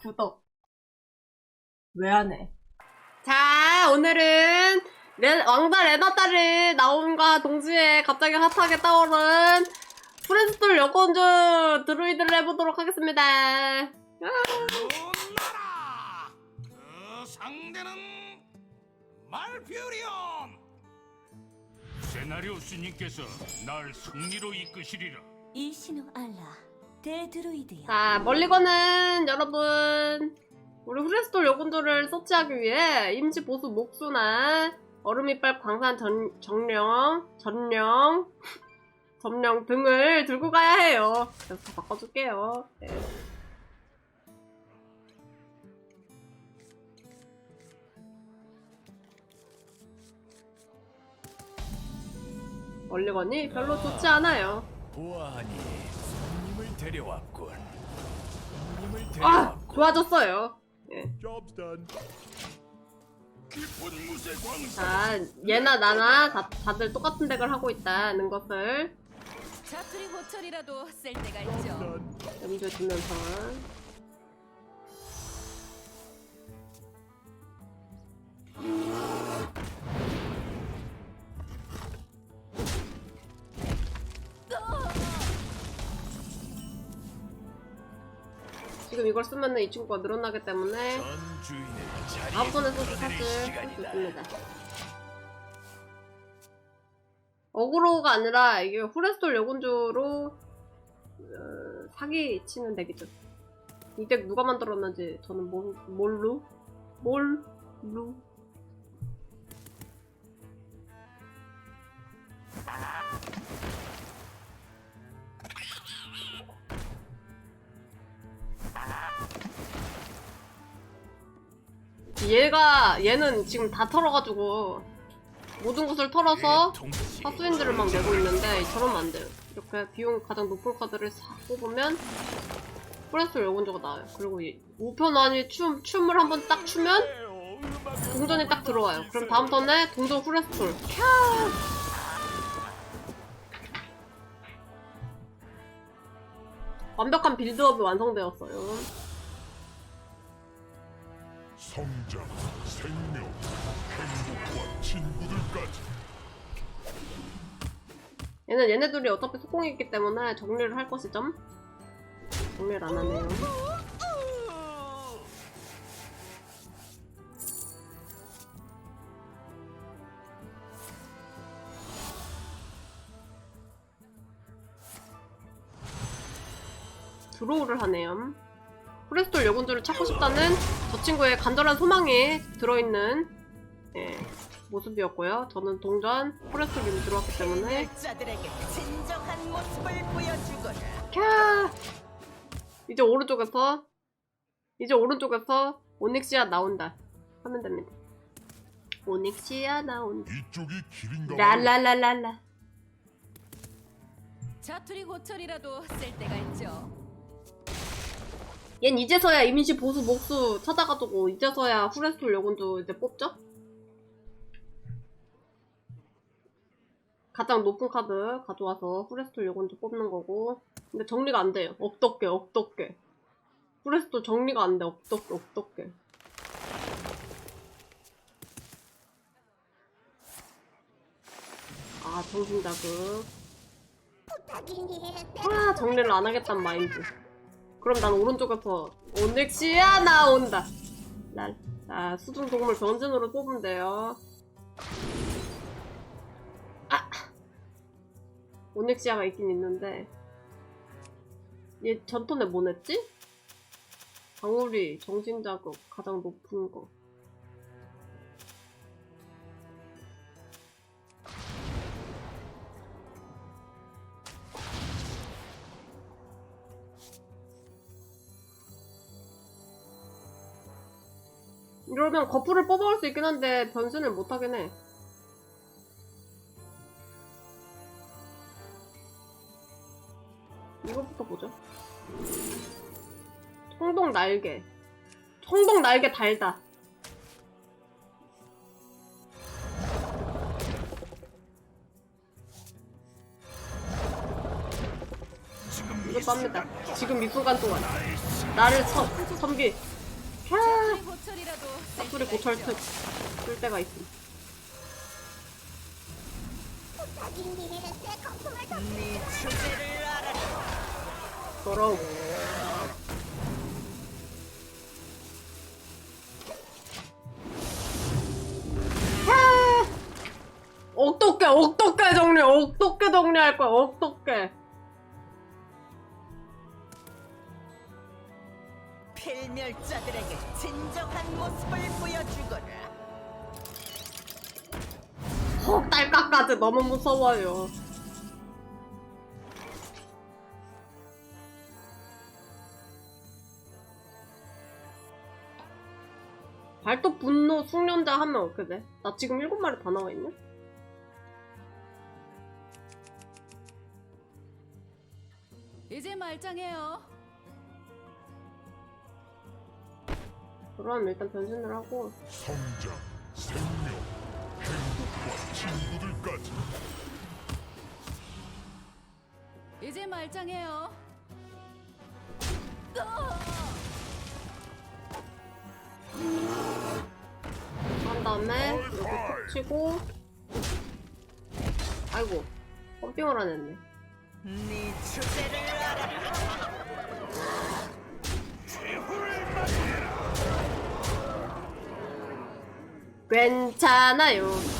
구독. 왜 안 해? 자, 오늘은 레, 왕자 레나타를 나옴과 동시에 갑자기 핫하게 떠오른 프레스톨 여권주 드루이드를 해보도록 하겠습니다. 나라 그 상대는 말퓨리온 세나리오스님께서 날 승리로 이끄시리라 이신우 알라 대드루이드여 자, 멀리건은 여러분, 우리 프레스톨 여권주를 서치하기 위해 임시 보수 목수나 얼음이빨 광산 전, 정령, 전령, 점령 등을 들고 가야 해요. 그래서 다 바꿔줄게요. 네. 멀리건이 별로 좋지 않아요. 손님을 데려왔군. 아, 데려왔군. 좋아졌어요. Job's done. 깊은 무쇠 광산 자, 얘나 나나 다, 다들 똑같은 덱을 하고 있다는 것을 자투리 호철이라도 쓸 때가 있죠 염두에 두면서 지금 이걸 쓰면은 이 친구가 늘어나기 때문에 써도 드러낼 사실 할수 시간이다. 있습니다. 어그로가 아니라 이게 후레스톨 여군주로 어, 사기 치는 덱이죠. 이 덱 누가 만들었는지 저는 모르, 몰루? 몰루? 얘가 얘는 지금 다 털어가지고 모든 것을 털어서. 하수인들을 막 내고 있는데 저러면 안 돼요. 이렇게 비용 가장 높은 카드를 싹 뽑으면 프레스 여군주가 나와요. 그리고 이 우편 안이 춤 춤을 한번 딱 추면 동전이 딱 들어와요. 그럼 다음 턴에 동전 후레스톨. 캬! 완벽한 빌드업이 완성되었어요. 성장, 생명, 행복과 친구들까지 얘는 얘네들이 어차피 속공이기 때문에 정리를 할 것이죠. 정리를 안 하네요. 드로우를 하네요. 프레스톨 여군주를 찾고 싶다는 저 친구의 간절한 소망이 들어있는 예, 모습이었고요. 저는 동전 프레스톨 님이 들어왔기 때문에. 캬! 이제 오른쪽에서 이제 오른쪽에서 오닉시아 나온다 하면 됩니다. 오닉시아 나온다. 이쪽이 길인가. 랄랄랄랄라. 자투리 호철이라도 쓸 때가 있죠 얜 이제서야 이민시 보수 목수 찾아가지고 이제서야 후레스톨 여군도 이제 뽑죠? 가장 높은 카드 가져와서 후레스톨 여군도 뽑는 거고 근데 정리가 안 돼요. 억덕게 억덕게 후레스톨 정리가 안 돼. 억덕게 억덕게 아 정신자극 아 정리를 안 하겠단 마인드 그럼 난 오른쪽에서 오닉시아 나온다. 날. 자, 수중 동물 전진으로 돼요. 아! 오닉시아가 있긴 있는데. 얘 전턴에 뭐 냈지? 방울이 정신자극 가장 높은 거. 이러면 거푸를 뽑아올 수 있긴 한데 변신을 못하긴 해. 이거부터 보죠. 청동 날개. 청동 날개 달다. 이거 쌉니다. 지금 이 순간 동안. 나를 섬, 섬기. 캬! 사투리 고철. 특, 쓸 때가 있음. 네 주제를 알아라. 더러워. 아! 어떻게 어떻게 정리 어떻게 정리할 거야 어떻게 딸깍까지 너무 무서워요 발톱 분노 숙련자 하면 어떻게 돼? 나 지금 일곱 마리 다 나와 있네? 이제 말짱해요. 그럼 일단 변신을 하고 성장, 행복과 친구들까지. 이제 말짱해요. 한 다음에 여기 톡 치고. 아이고 펌핑을 안 했네. 네 주제를. 괜찮아요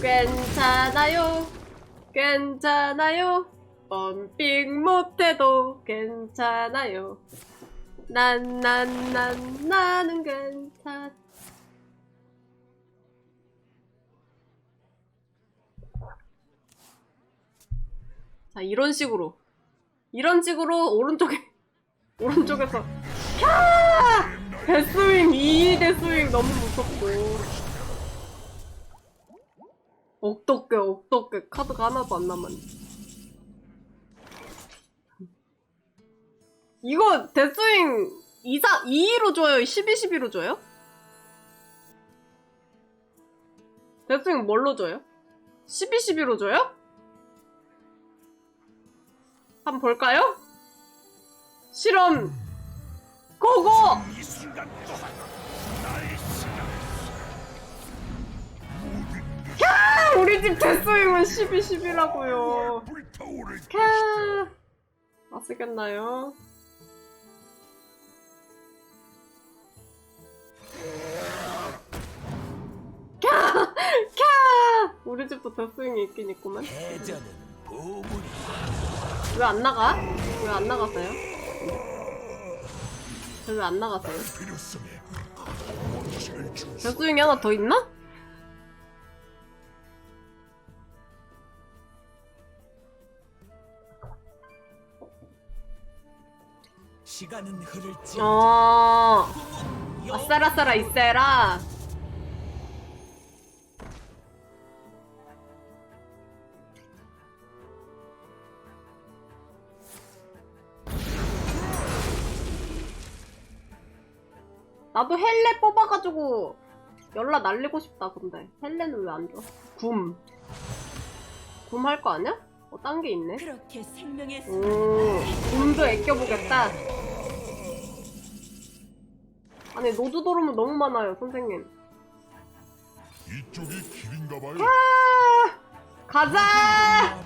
괜찮아요. 괜찮아요. 펌핑 못해도 괜찮아요. 난 난 난 나는 괜찮. 자 이런 식으로. 이런 식으로 오른쪽에 오른쪽에서 캬! 데스윙 이 데스윙 너무 무섭고 억덕게 억덕게 카드가 하나도 안 남았네 이거 데스윙 2, 4, 2로 줘요? 12, 12로 줘요? 데스윙 뭘로 줘요? 12, 12로 줘요? 한번 볼까요? 실험 고고! 우리 집 데스윙은 12, 10이라고요 불타오를 캬 아시겠나요? 캬! 캬! 우리 집도 데스윙이 있긴 있구만 왜 안 나가? 왜 안 나가세요? 왜안주 데스윙이 하나 더 있나? 시간은 흐를지 어, 아싸라싸라 이세라. 나도 헬레 뽑아가지고 연락 날리고 싶다 근데 헬레는 왜 안 줘? 굼. 굼 할 거 아니야? 어, 딴 게 있네. 그렇게 생명의 오, 굼도 아껴보겠다. 아니 노드 도르면 너무 많아요 선생님. 이쪽이 길인가 봐요. 아, 가자!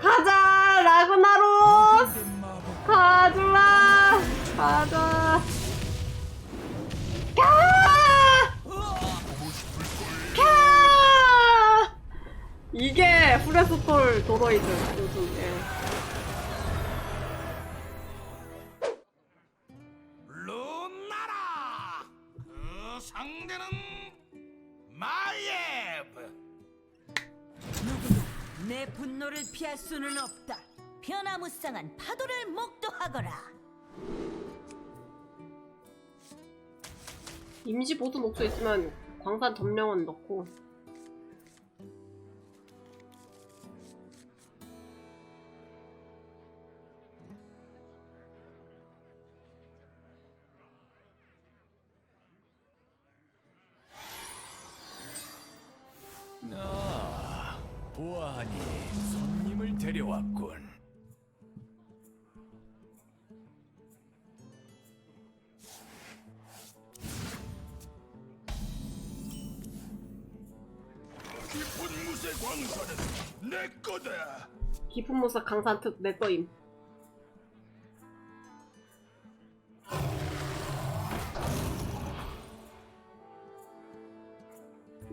가자! 라그나로스! 가주라! 가자! 캬! 캬! 이게 후레스톨 도로이드 요즘 예. 내 분노를 피할 수는 없다. 변화무쌍한 파도를 목도하거라. 임시 보수 목수 있으면 광산 점령원 넣고 데려왔군. 깊은 무쇠 광선은 내 거다. 깊은 모습 강산 특내 거임.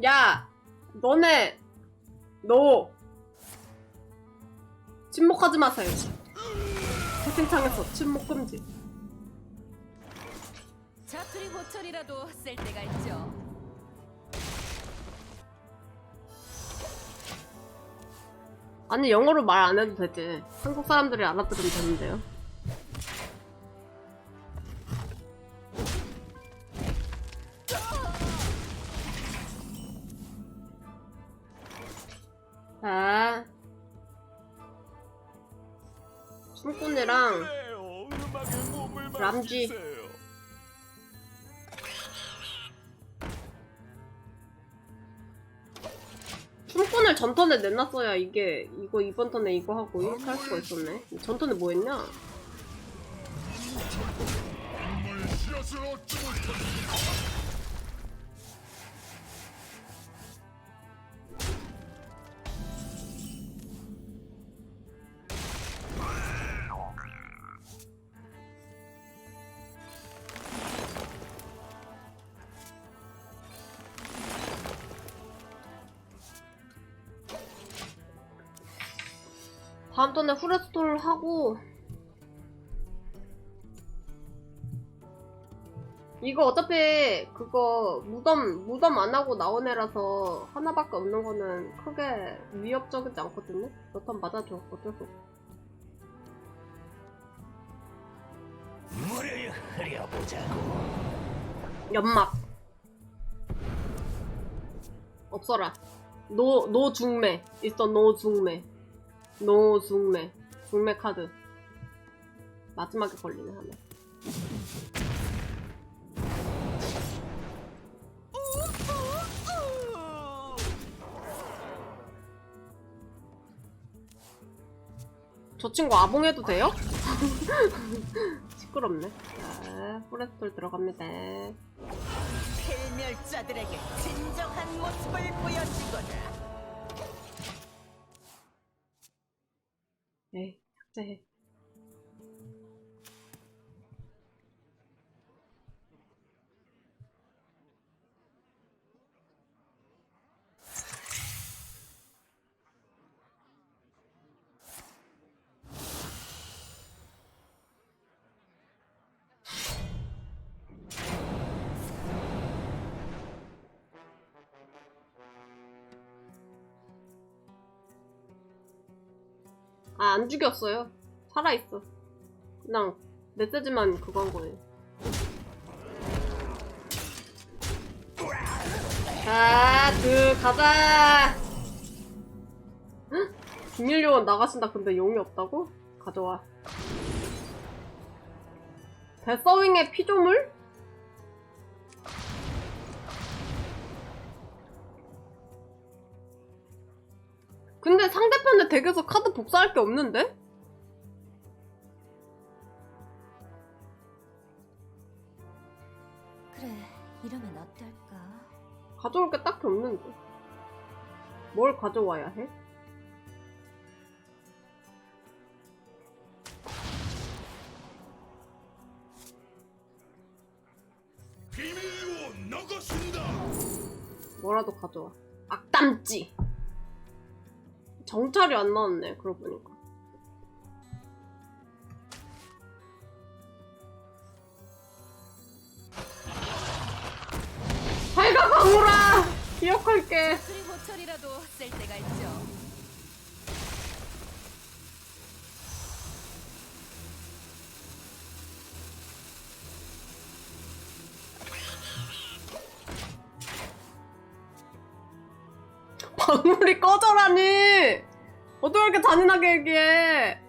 야, 너네, 너 침묵하지 마세요. 채팅창에서 침묵 금지. 자투리 고철이라도 쓸 때가 있죠. 아니 영어로 말 안 해도 되지. 한국 사람들이 알아들으면 되는데요. 춤꾼이랑 람쥐. 춤꾼을 전턴에 내놨어야 이게 이거 이번 턴에 이거 하고 이렇게 할 수가 있었네. 전턴에 뭐 했냐? 다음 턴에 후레스톨 하고 이거 어차피 그거 무덤 무덤 안 하고 나온 애라서 하나밖에 없는 거는 크게 위협적이지 않거든요. 너턴 맞아줘 어쩔 수 없어. 물을 흐려보자고. 연막 없어라. 노 노 중매 있어 노 중매 노 중매 중매 카드 마지막에 걸리네 하나. 저 친구 아봉해도 돼요? 시끄럽네. 자, 포레스톨 들어갑니다. 필멸자들에게 진정한 모습을 보여주거라. 에이, 아, 안 죽였어요. 살아있어. 그냥 메시지만 한 거예요. 자, 그, 가자! 헉? 비밀요원 나가신다. 근데 용이 없다고? 가져와. 데서윙의 피조물? 근데 상대편의 덱에서 카드 복사할 게 없는데? 그래, 이러면 어떨까? 가져올 게 딱히 없는데. 뭘 가져와야 해? 뭐라도 가져와. 악담지! 정찰이 안 나왔네, 그러고 보니까. 밝아, 강우라! 기억할게. 자투리 고 철이라도 쓸 때가 있죠. 방울이 꺼져라니! 어떻게 이렇게 잔인하게 얘기해?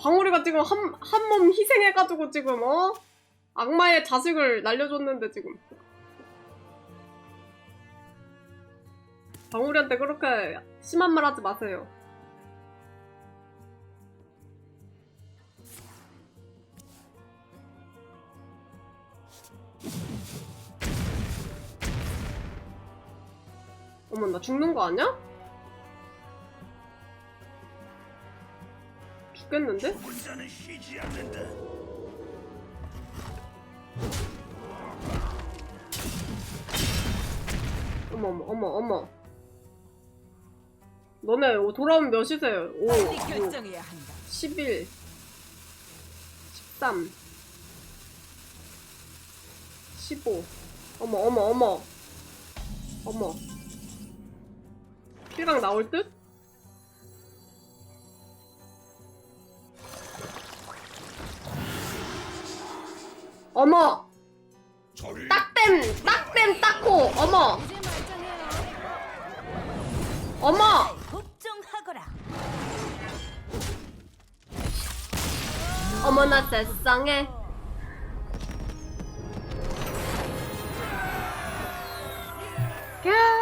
방울이가 지금 한, 한 몸 희생해가지고 지금, 어? 악마의 자식을 날려줬는데 지금. 방울이한테 그렇게 심한 말 하지 마세요. 어머 나 죽는 거 아니야? 죽겠는데? 어머 어머 어머 어머. 너네 돌아오면 몇이세요? 5, 6, 결정해야 한다. 11, 13. 15 어머 어머 어머. 어머. 필강 나올 듯? 어머. 딱댐 딱댐 딱코 어머. 어머. 어머나 세상에 야